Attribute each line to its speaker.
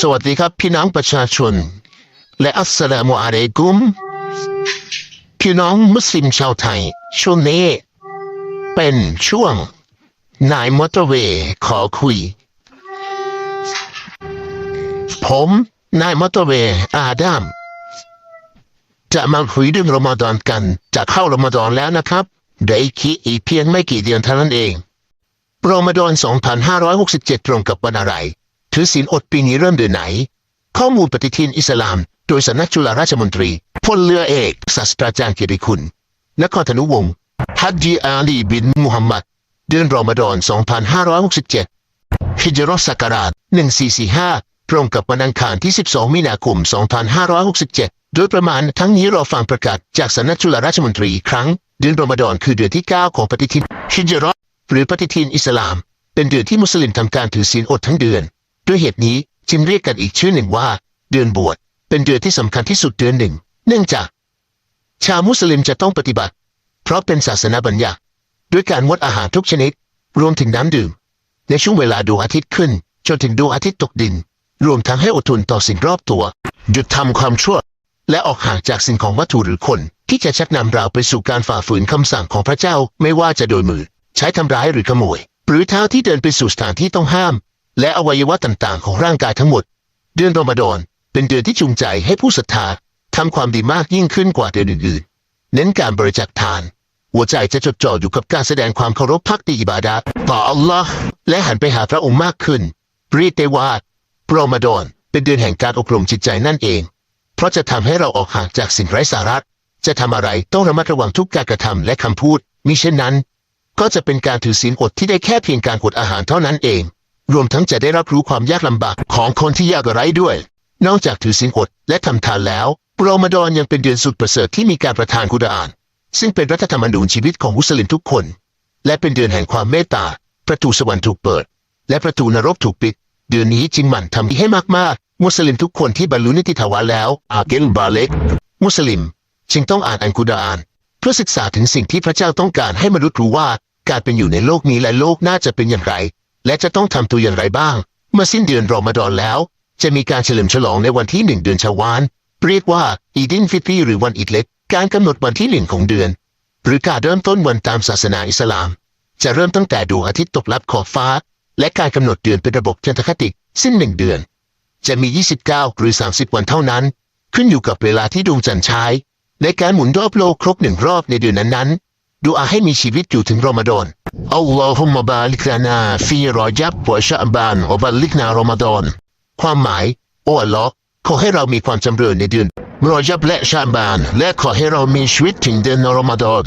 Speaker 1: สวัสดีครับพี่น้องประชาชน และอัสสลามุอะลัยกุม พี่น้องมุสลิมชาวไทย ช่วงนี้ เป็นช่วงนายมอเตอร์เวย์ขอคุย ผมนายมอเตอร์เวย์อาดัมจะมาคุยเรื่องรอมฎอนกัน จะเข้ารอมฎอนแล้วนะครับเดี๋ยวอีกอีกเพียงไม่กี่เดือนเท่านั้นเองรอมฎอน 2567 ตรงกับวันอะไร ถือศีลอดปีนี้เริ่มเดือนไหน ข้อมูลปฏิทินอิสลาม โดยสำนักจุฬาราชมนตรีพลเรือเอกศาสตราจารย์เกียรติคุณนครธนุวงศ์ฮัจญีอาลีบินมุฮัมมัด เดือนรอมฎอน 2567ฮิจรัสักราช 1445 ตรงกับวันอังคารที่ 12 มีนาคม 2567 โดยประมาณทั้งนี้รอฟังประกาศจากสำนักจุฬาราชมนตรีอีกครั้ง เดือนรอมฎอนคือเดือนที่ 9 ของปฏิทินฮิจรัสหรือปฏิทินอิสลาม เป็นเดือนที่มุสลิมทำการถือศีลอดทั้งเดือน ด้วยเหตุนี้จึงเรียกกันอีกชื่อหนึ่งว่า เดือนบวช เป็นเดือนที่สำคัญที่สุดเดือนหนึ่ง เนื่องจาก ชาวมุสลิมจะต้องปฏิบัติ เพราะเป็นศาสนาบัญญัติด้วยการงดอาหารทุกชนิด รวมถึงน้ำดื่ม ในช่วงเวลาดวงอาทิตย์ขึ้น จนถึงดวงอาทิตย์ตกดิน รวมทั้งให้อดทนต่อสิ่งรอบตัว หยุดทำความชั่ว และออกห่างจากสิ่งของวัตถุหรือคน ที่จะชักนำเราไปสู่การฝ่าฝืนคำสั่งของพระเจ้าไม่ว่าจะโดยมือ ใช้ทำร้ายหรือขโมย หรือเท้าที่เดินไปสู่สถานที่ต้องห้าม และอวัยวะต่างๆ ของร่างกายทั้งหมด เดือนรอมฎอนเป็นเดือนที่จูงใจให้ผู้ศรัทธาทำความดีมากยิ่งขึ้นกว่าเดือนอื่นๆ เน้นการบริจาคทาน หัวใจจะจดจ่ออยู่กับการแสดงความเคารพพักดีอิบาดะต่ออัลลอฮ์และหันไปหาพระองค์มากขึ้นเรียกได้ว่ารอมฎอนเป็นเดือนแห่งการอบรมจิตใจนั่นเอง เพราะจะทำให้เราออกห่างจากสิ่งไร้สาระจะทำอะไรต้องระมัดระวังทุกการกระทำและคำพูดมิเช่นนั้น ก็จะเป็นการถือศีลอดที่ได้แค่เพียงการอดอาหารเท่านั้นเอง รวมทั้งจะได้รับรู้ความยากลำบากของคนที่ยากไร้ด้วย นอกจากถือศีลอดและทำทานแล้วรอมฎอนยังเป็นเดือนสุดประเสริฐที่มีการประทานกุรอาน ซึ่งเป็นรัฐธรรมนูญชีวิตของมุสลิมทุกคน และเป็นเดือนแห่งความเมตตา ประตูสวรรค์ถูกเปิด และประตูนรกถูกปิด เดือนนี้จึงหมั่นทำดีให้มากๆ มุสลิมทุกคนที่บรรลุนิติภาวะแล้วอาเกลบาเล็กมุสลิม จึงต้องอ่านอันกุรอาน เพื่อศึกษาถึงสิ่งที่พระเจ้าต้องการให้มนุษย์รู้ว่า การเป็นอยู่ในโลกนี้และโลกหน้าจะเป็นอย่างไร และจะต้องทำตัวอย่างไรบ้าง เมื่อสิ้นเดือนรอมฎอนแล้ว จะมีการเฉลิมฉลองในวันที่หนึ่งเดือนชาวานเรียกว่าอีดินฟิตรีหรือวันอิดเล็กการกำหนดวันที่หนึ่งของเดือน หรือการเริ่มต้นวันตามศาสนาอิสลาม จะเริ่มตั้งแต่ดวงอาทิตย์ตกลับขอบฟ้า และการกำหนดเดือนเป็นระบบจันทคติสิ้นหนึ่งเดือน จะมี 29 หรือ 30 วันเท่านั้น ขึ้นอยู่กับเวลาที่ดวงจันทร์ใช้ ในการหมุนรอบโลกครบหนึ่งรอบในเดือนนั้นๆดูอาให้มีชีวิตอยู่ถึงรอมฎอน اللهم بارك لنا في رجب وشعبان وبلغنا رمضان ความหมายโอ้ลลอขอให้เรามีความจำเริญในเดือนรอยับและชาบาน และขอให้เรามีชีวิตถึงเดือนรอมฎอน